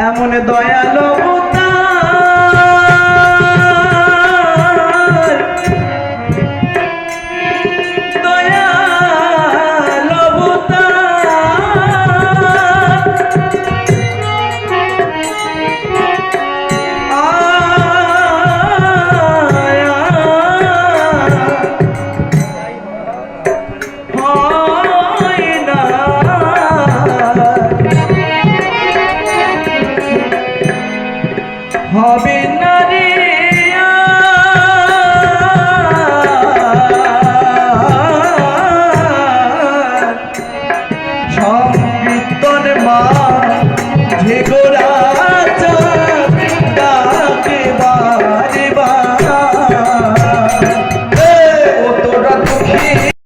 এমন দয়ালু হবে না রে সংকীর্তন মা